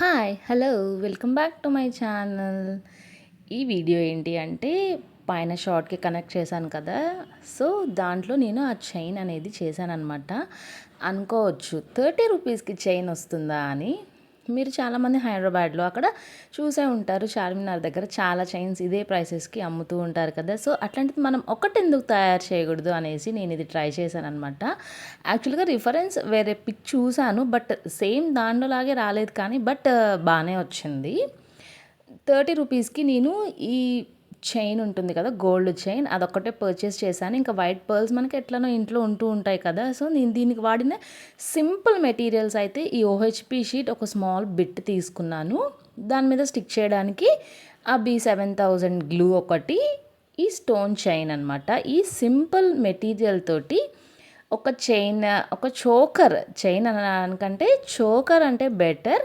Hi hello welcome back to my channel ఈ video ఏంటి అంటే పైన షార్ట్కి కనెక్ట్ చేశాను కదా. సో దాంట్లో నేను ఆ చైన్ అనేది చేశాను అనమాట అనుకోవచ్చు థర్టీ రూపీస్కి చైన్ వస్తుందా అని. మీరు చాలామంది హైదరాబాద్లో అక్కడ చూసే ఉంటారు. చార్మినార్ దగ్గర చాలా చైన్స్ ఇదే ప్రైసెస్కి అమ్ముతూ ఉంటారు కదా. సో అట్లాంటిది మనం ఒకటి ఎందుకు తయారు చేయకూడదు అనేసి నేను ఇది ట్రై చేశాను అనమాట యాక్చువల్గా రిఫరెన్స్ వేరే పిక్ చూశాను బట్ సేమ్ దాంట్లోలాగే రాలేదు కానీ బట్ బాగానే వచ్చింది. థర్టీ రూపీస్కి నేను ఈ చైన్ ఉంటుంది కదా గోల్డ్ చైన్ అదొక్కటే పర్చేస్ చేశాను. ఇంకా వైట్ పర్ల్స్ మనకి ఎట్లనో ఇంట్లో ఉంటూ ఉంటాయి కదా సో నేను దీనికి వాడిన సింపుల్ మెటీరియల్స్ అయితే ఈ ఓహెచ్పి షీట్ ఒక స్మాల్ బిట్ తీసుకున్నాను. దాని మీద స్టిక్ చేయడానికి ఆ బీ సెవెన్ థౌజండ్ గ్లూ ఒకటి ఈ స్టోన్ చైన్ అనమాట ఈ సింపుల్ మెటీరియల్ తోటి ఒక చైన్ ఒక చోకర్ చైన్ అనకంటే చోకర్ అంటే బెటర్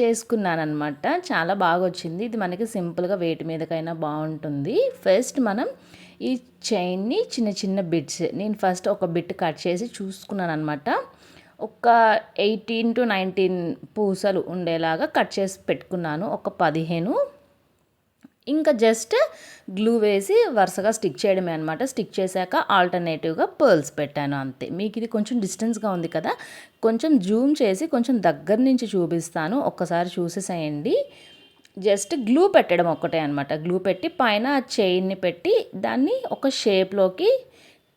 చేసుకున్నానమాట చాలా బాగా వచ్చింది ఇది మనకి సింపుల్గా వేటి మీదకైనా బాగుంటుంది ఫస్ట్ మనం ఈ చైన్ని చిన్న చిన్న బిట్స్ నేను ఫస్ట్ ఒక బిట్ కట్ చేసి చూసుకున్నాను అనమాట ఒక ఎయిటీన్ టు నైన్టీన్ పూసలు ఉండేలాగా కట్ చేసి పెట్టుకున్నాను. ఒక పదిహేను ఇంకా జస్ట్ గ్లూ వేసి వరుసగా స్టిక్ చేయడమే అనమాట స్టిక్ చేశాక ఆల్టర్నేటివ్గా పర్ల్స్ పెట్టాను అంతే. మీకు ఇది కొంచెం డిస్టెన్స్గా ఉంది కదా. కొంచెం జూమ్ చేసి కొంచెం దగ్గర నుంచి చూపిస్తాను. ఒక్కసారి చూసేసేయండి. జస్ట్ గ్లూ పెట్టడం ఒక్కటే అనమాట గ్లూ పెట్టి పైన చైన్ని పెట్టి దాన్ని ఒక షేప్లోకి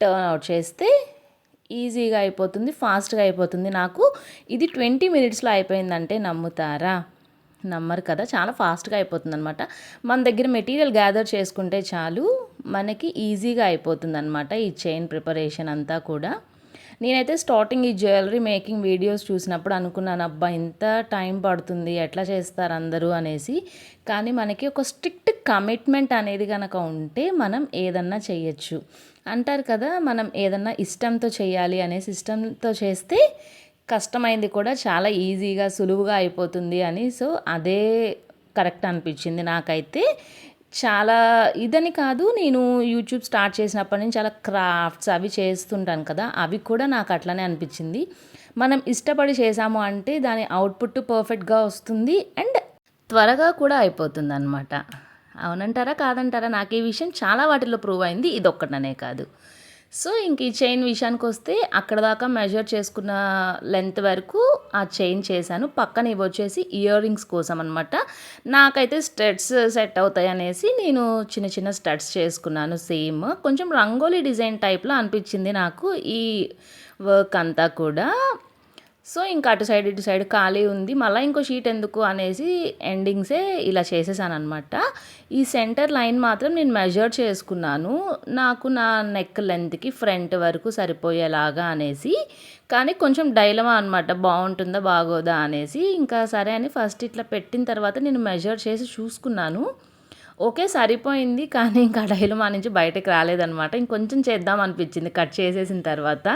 టర్న్ అవుట్ చేస్తే ఈజీగా అయిపోతుంది ఫాస్ట్గా అయిపోతుంది. నాకు ఇది ట్వంటీ మినిట్స్లో అయిపోయిందంటే నమ్ముతారా? నమ్మరు కదా చాలా ఫాస్ట్గా అయిపోతుంది అనమాట మన దగ్గర మెటీరియల్ గ్యాదర్ చేసుకుంటే చాలు మనకి ఈజీగా అయిపోతుంది అనమాట ఈ చైన్ ప్రిపరేషన్ అంతా కూడా. నేనైతే స్టార్టింగ్ ఈ జ్యువెలరీ మేకింగ్ వీడియోస్ చూసినప్పుడు అనుకున్నాను అబ్బా ఇంత టైం పడుతుంది ఎట్లా చేస్తారు అందరూ అనేసి. కానీ మనకి ఒక స్ట్రిక్ట్ కమిట్మెంట్ అనేది కనుక ఉంటే మనం ఏదన్నా చేయొచ్చు అంటారు కదా మనం ఏదన్నా ఇష్టంతో చేయాలి అనే ఇష్టంతో చేస్తే కష్టమైంది కూడా చాలా ఈజీగా సులువుగా అయిపోతుంది అని. సో అదే కరెక్ట్ అనిపించింది నాకైతే. చాలా ఇదని కాదు నేను యూట్యూబ్ స్టార్ట్ చేసినప్పటి నుంచి చాలా క్రాఫ్ట్స్ అవి చేస్తుంటాను కదా అవి కూడా నాకు అట్లనే అనిపించింది. మనం ఇష్టపడి చేసాము అంటే దాని అవుట్పుట్ పర్ఫెక్ట్గా వస్తుంది అండ్ త్వరగా కూడా అయిపోతుంది అనమాట అవునంటారా కాదంటారా? నాకు ఈ విషయం చాలా వాటిల్లో ప్రూవ్ అయింది ఇది ఒక్కటనే కాదు. సో ఇంక ఈ చైన్ విషయానికి వస్తే అక్కడ దాకా మెజర్ చేసుకున్న లెంత్ వరకు ఆ చైన్ చేశాను. పక్కన ఇవి వచ్చేసి ఇయర్ రింగ్స్ కోసం అనమాట నాకైతే స్టడ్స్ సెట్ అవుతాయి అనేసి నేను చిన్న చిన్న స్టడ్స్ చేసుకున్నాను సేమ్. కొంచెం రంగోలీ డిజైన్ టైప్లో అనిపించింది నాకు ఈ వర్క్ అంతా కూడా. సో ఇంకా అటు సైడ్ ఇటు సైడ్ ఖాళీ ఉంది. మళ్ళీ ఇంకో షీట్ ఎందుకు అనేసి ఎండింగ్సే ఇలా చేసేసాను అనమాట ఈ సెంటర్ లైన్ మాత్రం నేను మెజర్ చేసుకున్నాను. నాకు నా నెక్ లెంత్కి ఫ్రంట్ వరకు సరిపోయేలాగా అనేసి కానీ కొంచెం డైలమా అనమాట బాగుంటుందా బాగోదా అనేసి. ఇంకా సరే అని ఫస్ట్ ఇట్లా పెట్టిన తర్వాత నేను మెజర్ చేసి చూసుకున్నాను. ఓకే సరిపోయింది. కానీ ఇంకా మా నుంచి బయటకు రాలేదనమాట ఇంకొంచెం చేద్దాం అనిపించింది. కట్ చేసేసిన తర్వాత.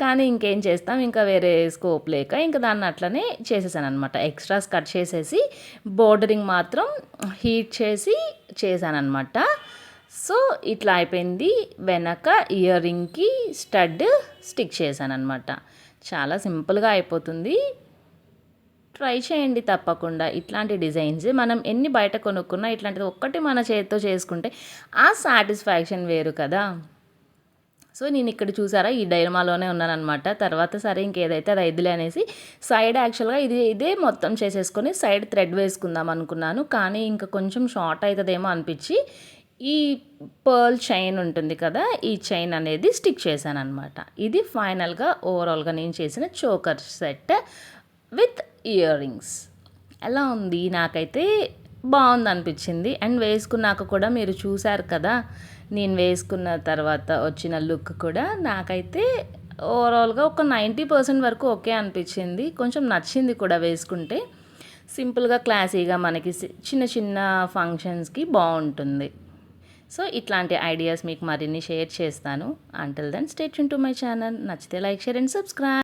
కానీ ఇంకేం చేస్తాం? ఇంకా వేరే స్కోప్ లేక ఇంకా దాన్ని అట్లనే చేసేసాను అనమాట ఎక్స్ట్రాస్ కట్ చేసేసి బోర్డరింగ్ మాత్రం హీట్ చేసి చేశానమాట సో ఇట్లా అయిపోయింది. వెనక ఇయర్ రింగ్కి స్టడ్ స్టిక్ చేశాను అనమాట చాలా సింపుల్గా అయిపోతుంది. ట్రై చేయండి తప్పకుండా. ఇట్లాంటి డిజైన్స్ మనం ఎన్ని బయట కొనుక్కున్నా ఇట్లాంటిది ఒక్కటి మన చేతితో చేసుకుంటే ఆ సాటిస్ఫాక్షన్ వేరు కదా. సో నేను ఇక్కడ చూసారా? ఈ డైరమాలోనే ఉన్నానమాట తర్వాత సరే ఇంకేదైతే అది ఐదులే అనేసి సైడ్ యాక్చువల్గా ఇది ఇదే మొత్తం చేసేసుకొని సైడ్ థ్రెడ్ వేసుకుందాం అనుకున్నాను. కానీ ఇంకా కొంచెం షార్ట్ అవుతుందేమో అనిపించి ఈ పర్ల్ చైన్ ఉంటుంది కదా ఈ చైన్ అనేది స్టిక్ చేశాను అనమాట ఇది ఫైనల్గా ఓవరాల్గా నేను చేసిన choker set with earrings. ఎలా ఉంది? నాకైతే బాగుంది అనిపించింది అండ్ వేసుకున్నాక కూడా మీరు చూశారు కదా నేను వేసుకున్న తర్వాత వచ్చిన లుక్ కూడా నాకైతే ఓవరాల్గా ఒక నైంటీ పర్సెంట్ వరకు ఓకే అనిపించింది. కొంచెం నచ్చింది కూడా వేసుకుంటే. సింపుల్గా క్లాసీగా మనకి చిన్న చిన్న ఫంక్షన్స్కి బాగుంటుంది. సో ఇట్లాంటి ఐడియాస్ మీకు మరిన్ని షేర్ చేస్తాను. Until then stay tuned to my channel నచ్చితే లైక్ షేర్ అండ్ సబ్స్క్రైబ్.